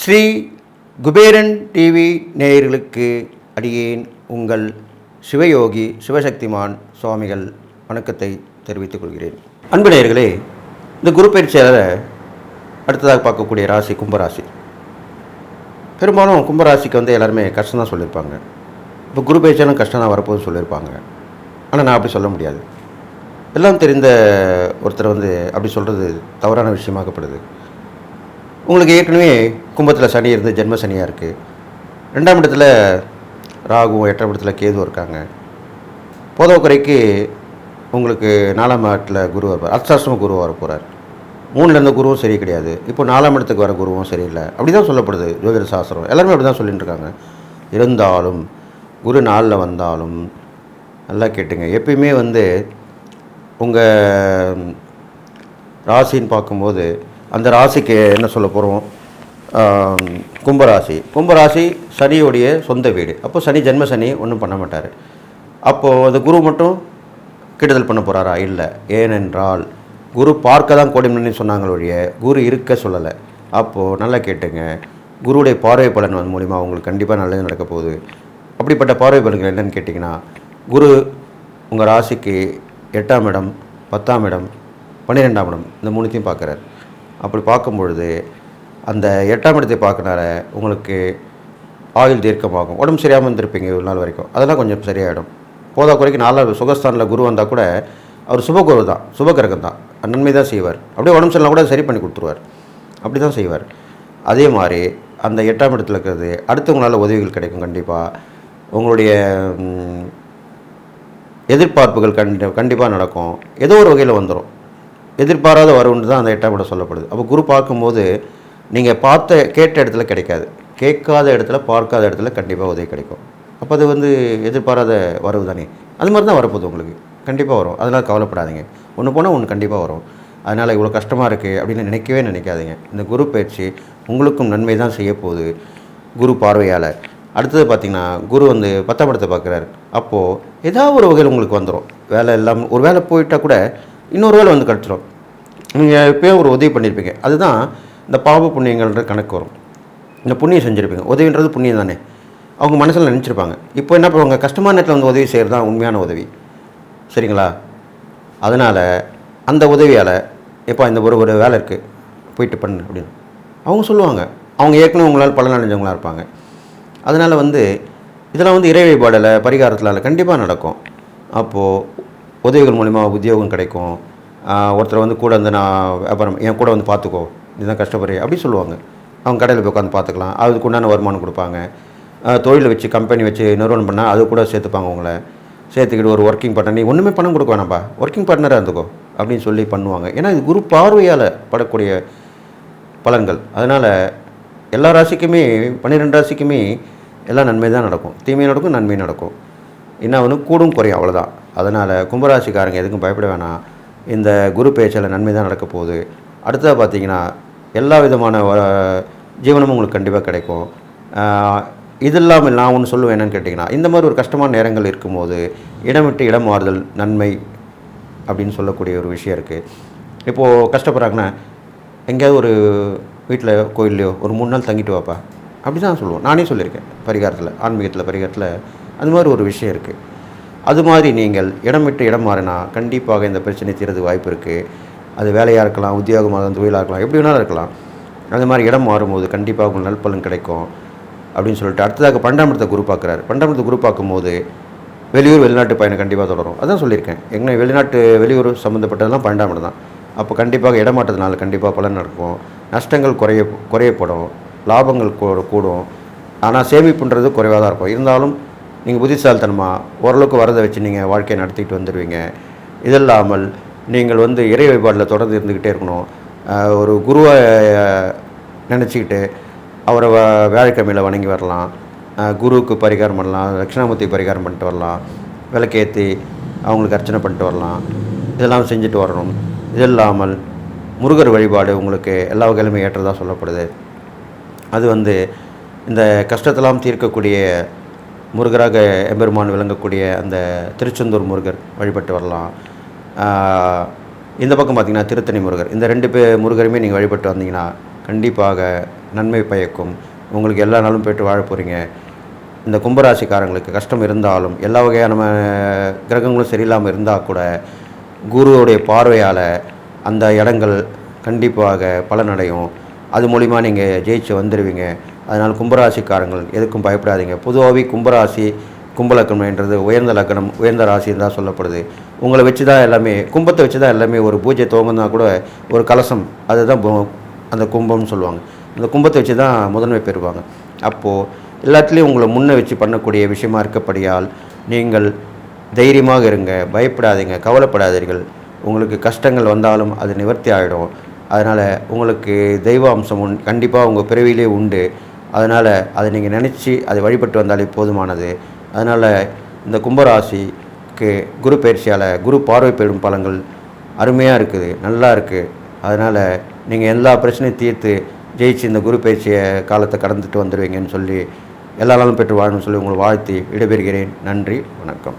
Sri Kuberan TV நேயர்களுக்கு அடியேன் உங்கள் சிவயோகி சிவசக்திமான் சுவாமிகள் வணக்கத்தை தெரிவித்துக் கொள்கிறேன். அன்பு நேயர்களே இந்த குரு பயிற்சியாளரை அடுத்ததாக பார்க்கக்கூடிய ராசி கும்பராசி. பெரும்பாலும் கும்பராசிக்கு வந்து எல்லாருமே கஷ்டம் தான் சொல்லியிருப்பாங்க. இப்போ குரு பயிற்சியாலும் கஷ்டம் தான் வரப்போகுதுன்னு சொல்லியிருப்பாங்க. ஆனால் நான் அப்படி சொல்ல முடியாது. எல்லாம் தெரிந்த ஒருத்தர் வந்து அப்படி சொல்கிறது தவறான விஷயமாக்கப்படுது. உங்களுக்கு ஏற்கனவே கும்பத்தில் சனி இருந்து ஜென்ம சனியாக இருக்குது ரெண்டாம் இடத்துல ராகுவும் எட்டாம் இடத்துல கேதுவும் இருக்காங்க. போதவக்குறைக்கு உங்களுக்கு நாலாம் இடத்துல குரு வருவார் அர்த்தாசிரம குரு வர போகிறார் மூணில் இருந்த குருவும் சரி கிடையாது. இப்போ நாலாம் இடத்துக்கு வர குருவும் சரியில்லை. அப்படி தான் சொல்லப்படுது ஜோதிட சாஸ்திரம். எல்லாருமே அப்படி தான் சொல்லிட்டு இருக்காங்க. இருந்தாலும் குரு நாளில் வந்தாலும் நல்லா கேட்டுங்க. எப்பயுமே வந்து உங்கள் ராசின்னு பார்க்கும்போது அந்த ராசிக்கு என்ன சொல்ல போகிறோம் கும்பராசி. கும்பராசி சனியுடைய சொந்த வீடு. அப்போ சனி ஜென்ம சனி ஒன்றும் பண்ண மாட்டார். அப்போது அந்த குரு மட்டும் கெடுதல் பண்ண போகிறாரா இல்லை. ஏனென்றால் குரு பார்க்க தான் கோடிமணி சொன்னாங்களுடைய குரு இருக்க சொல்லலை. அப்போது நல்லா கேட்டுங்க. குருவுடைய பார்வை பலன் வந்து மூலிமா அவங்களுக்கு கண்டிப்பாக நல்லது நடக்க போகுது. அப்படிப்பட்ட பார்வை பலன்கள் என்னென்னு கேட்டிங்கன்னா குரு உங்கள் ராசிக்கு எட்டாம் இடம் பத்தாம் இடம் பன்னிரெண்டாம் இடம் இந்த மூணுத்தையும் பார்க்குறாரு. அப்படி பார்க்கும் பொழுது அந்த எட்டாம் இடத்தை பார்க்கனால உங்களுக்கு ஆயுள் தீர்க்கமாகும். உடம்பு சரியாமல் இருந்திருப்பீங்க ஒரு நாள் வரைக்கும். அதெல்லாம் கொஞ்சம் சரியாயிடும். போதா குறைக்கு நாலாவது சுகஸ்தானில் குரு வந்தால் கூட அவர் சுபகுரு தான் சுபகிரகம் தான். நன்மை தான் செய்வார். அப்படியே உடம்பு சரியில்லை கூட சரி பண்ணி கொடுத்துருவார். அப்படி தான் செய்வார். அதே மாதிரி அந்த எட்டாம் இடத்துல இருக்கிறது அடுத்தவங்களால் உதவிகள் கிடைக்கும் கண்டிப்பாக உங்களுடைய எதிர்பார்ப்புகள் கண்டி கண்டிப்பாக நடக்கும். ஏதோ ஒரு வகையில் வந்துடும் எதிர்பாராத வரவுன்னு தான் அந்த எட்டாம் இடம் சொல்லப்படுது. அப்போ குரு பார்க்கும்போது நீங்கள் பார்த்த கேட்ட இடத்துல கிடைக்காது. கேட்காத இடத்துல பார்க்காத இடத்துல கண்டிப்பாக உதவி கிடைக்கும். அப்போ அது வந்து எதிர்பாராத வரவு தானே? அது மாதிரி தான் வரப்போகுது உங்களுக்கு. கண்டிப்பாக வரும். அதனால் கவலைப்படாதீங்க. ஒன்று போனால் ஒன்று கண்டிப்பாக வரும். அதனால் இவ்வளோ கஷ்டமாக இருக்குது அப்படின்னு நினைக்கவே நினைக்காதீங்க. இந்த குரு பயிற்சி உங்களுக்கும் நன்மை தான் செய்ய போகுது குரு பார்வையால். அடுத்தது பார்த்தீங்கன்னா குரு வந்து பத்தாம் இடத்தை பார்க்குறாரு. அப்போது ஏதாவது ஒரு வகையில் உங்களுக்கு வந்துடும் வேலை இல்லாமல் ஒரு வேலை போயிட்டால் கூட இன்னொரு வேலை வந்து கிடச்சிரும். நீங்கள் எப்பயும் ஒரு உதவி பண்ணியிருப்பீங்க. அதுதான் இந்த பாப புண்ணியங்கள்ன்ற கணக்கு வரும். இந்த புண்ணியம் செஞ்சுருப்பீங்க. உதவின்றது புண்ணியம் தானே. அவங்க மனசில் நினச்சிருப்பாங்க. இப்போ என்ன பண்ணுவாங்க? கஷ்டமான நேரத்தில் வந்து உதவி செய்கிறது தான் உண்மையான உதவி. சரிங்களா? அதனால் அந்த உதவியால் எப்போ இந்த ஒரு ஒரு வேலை இருக்குது போயிட்டு பண்ணு அப்படின்னு. அவங்க சொல்லுவாங்க. அவங்க ஏற்கனவே உங்களால் பலன் அடைஞ்சவங்களா இருப்பாங்க. அதனால் வந்து இதெல்லாம் வந்து இறை வழிபாடில் பரிகாரத்தில் கண்டிப்பாக நடக்கும். அப்போது உதவிகள் மூலிமா உத்தியோகம் கிடைக்கும். ஒருத்தர் வந்து கூட வந்து நான் வியாபாரம் என் கூட வந்து பார்த்துக்கோ இதுதான் கஷ்டப்படுறேன் அப்படி சொல்லுவாங்க. அவங்க கடையில் போய் உட்காந்து பார்த்துக்கலாம். அதுக்கு உண்டான வருமானம் கொடுப்பாங்க. தொழிலை வச்சு கம்பெனி வச்சு நிறுவனம் பண்ணால் அது கூட சேர்த்துப்பாங்க உங்களை. சேர்த்துக்கிட்டு ஒரு ஒர்க்கிங் பார்ட்னர் நீ ஒன்றுமே பணம் கொடுக்க வேணாம்ப்பா ஒர்க்கிங் பார்ட்னராக இருந்துக்கோ அப்படின்னு சொல்லி பண்ணுவாங்க. ஏன்னா இது குரு பார்வையால் படக்கூடிய பலன்கள். அதனால் எல்லா ராசிக்குமே பன்னிரெண்டு ராசிக்குமே எல்லாம் நன்மை தான் நடக்கும். தீமையும் நடக்கும் நன்மை நடக்கும். என்ன ஒன்று கூடும் குறையும் அவ்வளோதான் அதனால் கும்பராசிக்காரங்க எதுக்கும் பயப்பட வேணாம். இந்த குரு பேச்சில் நன்மை தான் நடக்க போகுது. அடுத்ததாக பார்த்தீங்கன்னா எல்லா விதமான ஜீவனமும் உங்களுக்கு கண்டிப்பாக கிடைக்கும். இது இல்லாமல் நான் ஒன்று சொல்லுவேன் என்னன்னு கேட்டிங்கன்னா இந்த மாதிரி ஒரு கஷ்டமான நேரங்கள் இருக்கும்போது இடம் விட்டு இடம் மாறுதல் நன்மை அப்படின்னு சொல்லக்கூடிய ஒரு விஷயம் இருக்குது இப்போது கஷ்டப்படுறாங்கன்னா எங்கேயாவது ஒரு வீட்டில் கோயில்லையோ ஒரு மூணு நாள் தங்கிட்டு வாப்பா. அப்படி தான் சொல்லுவோம். நானே சொல்லியிருக்கேன். பரிகாரத்தில் ஆன்மீகத்தில் பரிகாரத்தில் அது மாதிரி ஒரு விஷயம் இருக்குது அது மாதிரி நீங்கள் இடம் விட்டு இடம் மாறினா கண்டிப்பாக இந்த பிரச்சனை தீரது வாய்ப்பு இருக்குது அது வேலையாக இருக்கலாம் உத்தியோகமாக தொழிலாக இருக்கலாம் எப்படி வேணாலும் இருக்கலாம். அது மாதிரி இடம் மாறும்போது கண்டிப்பாக உங்களுக்கு நல்பலன் கிடைக்கும் அப்படின்னு சொல்லிட்டு அடுத்ததாக பண்டாமிரத்தை குரு பார்க்குறாரு. பண்டாமிரத்தை குரு பார்க்கும்போது வெளியூர் வெளிநாட்டு பயணம் கண்டிப்பாக தொடரும். அதான் சொல்லியிருக்கேன். எங்கே வெளிநாட்டு வெளியூர் சம்மந்தப்பட்டதெல்லாம் பண்டாமிரம் தான். அப்போ கண்டிப்பாக இடமாட்டதுனால கண்டிப்பாக பலன் நடக்கும். நஷ்டங்கள் குறைய குறையப்படும். லாபங்கள் கூடும். ஆனால் சேமிப்புன்றது குறைவாக தான் இருக்கும். இருந்தாலும் நீங்கள் புத்திசாலித்தனமாக ஓரளவுக்கு வரதை வச்சு நீங்கள் வாழ்க்கையை நடத்திட்டு வந்துடுவீங்க இது இல்லாமல் நீங்கள் வந்து இறை வழிபாட்டில் தொடர்ந்து இருந்துக்கிட்டே இருக்கணும். ஒரு குருவை நினச்சிக்கிட்டு அவரை வ வியாழக்கிழமையில் வணங்கி வரலாம். குருவுக்கு பரிகாரம் பண்ணலாம். தட்சிணாமூர்த்தி பரிகாரம் பண்ணிட்டு வரலாம். விளக்கேற்றி அவங்களுக்கு அர்ச்சனை பண்ணிட்டு வரலாம். இதெல்லாம் செஞ்சுட்டு வரணும். இது இல்லாமல் முருகர் வழிபாடு உங்களுக்கு எல்லா வகையிலுமே ஏற்றதாக சொல்லப்படுது. அது வந்து இந்த கஷ்டத்தெல்லாம் தீர்க்கக்கூடிய முருகராக எம்பெருமான் விளங்கக்கூடிய அந்த திருச்செந்தூர் முருகர் வழிபட்டு வரலாம். இந்த பக்கம் பார்த்திங்கன்னா திருத்தணி முருகர். இந்த ரெண்டு பே முருகருமே நீங்கள் வழிபட்டு வந்தீங்கன்னா கண்டிப்பாக நன்மை பயக்கும். உங்களுக்கு எல்லா நாளும் போய்ட்டு வாழ போகிறீங்க இந்த கும்பராசிக்காரங்களுக்கு கஷ்டம் இருந்தாலும் எல்லா வகையான கிரகங்களும் சரியில்லாமல் இருந்தால் கூட குருவோடைய பார்வையால் அந்த இடங்கள் கண்டிப்பாக பலனடையும். அது மூலிமா நீங்கள் ஜெயிச்சு வந்துடுவீங்க அதனால் கும்பராசிக்காரங்கள் எதுக்கும் பயப்படாதீங்க. பொதுவாகவே கும்பராசி கும்பலக்கணம்ன்றது உயர்ந்த லக்கணம் உயர்ந்த ராசின்னு தான் சொல்லப்படுது. உங்களை வச்சு தான் எல்லாமே கும்பத்தை வச்சு தான் எல்லாமே ஒரு பூஜை துவங்கினா கூட ஒரு கலசம் அதுதான் அந்த கும்பம்னு சொல்லுவாங்க. அந்த கும்பத்தை வச்சு தான் முதன்மை பெறுவாங்க. அப்போது எல்லாத்துலேயும் உங்களை முன்னே வச்சு பண்ணக்கூடிய விஷயமா இருக்கப்படியால் நீங்கள் தைரியமாக இருங்க பயப்படாதீங்க கவலைப்படாதீர்கள். உங்களுக்கு கஷ்டங்கள் வந்தாலும் அது நிவர்த்தி ஆகிடும் அதனால் உங்களுக்கு தெய்வ அம்சம் உண் கண்டிப்பாக உங்கள் பிறவியிலே உண்டு. அதனால் அதை நீங்கள் நினச்சி அதை வழிபட்டு வந்தாலே போதுமானது. அதனால் இந்த கும்பராசிக்கு குரு பயிற்சியால் குரு பார்வை பெறும் பலன்கள் அருமையாக இருக்குது நல்லா இருக்குது அதனால் நீங்கள் எல்லா பிரச்சனையும் தீர்த்து ஜெயிச்சு இந்த குரு பயிற்சியை காலத்தை கடந்துட்டு வந்துடுவீங்கன்னு சொல்லி எல்லா நாளும் பெற்று வாழணும்னு சொல்லி உங்களை வாழ்த்தி விடைபெறுகிறேன். நன்றி வணக்கம்.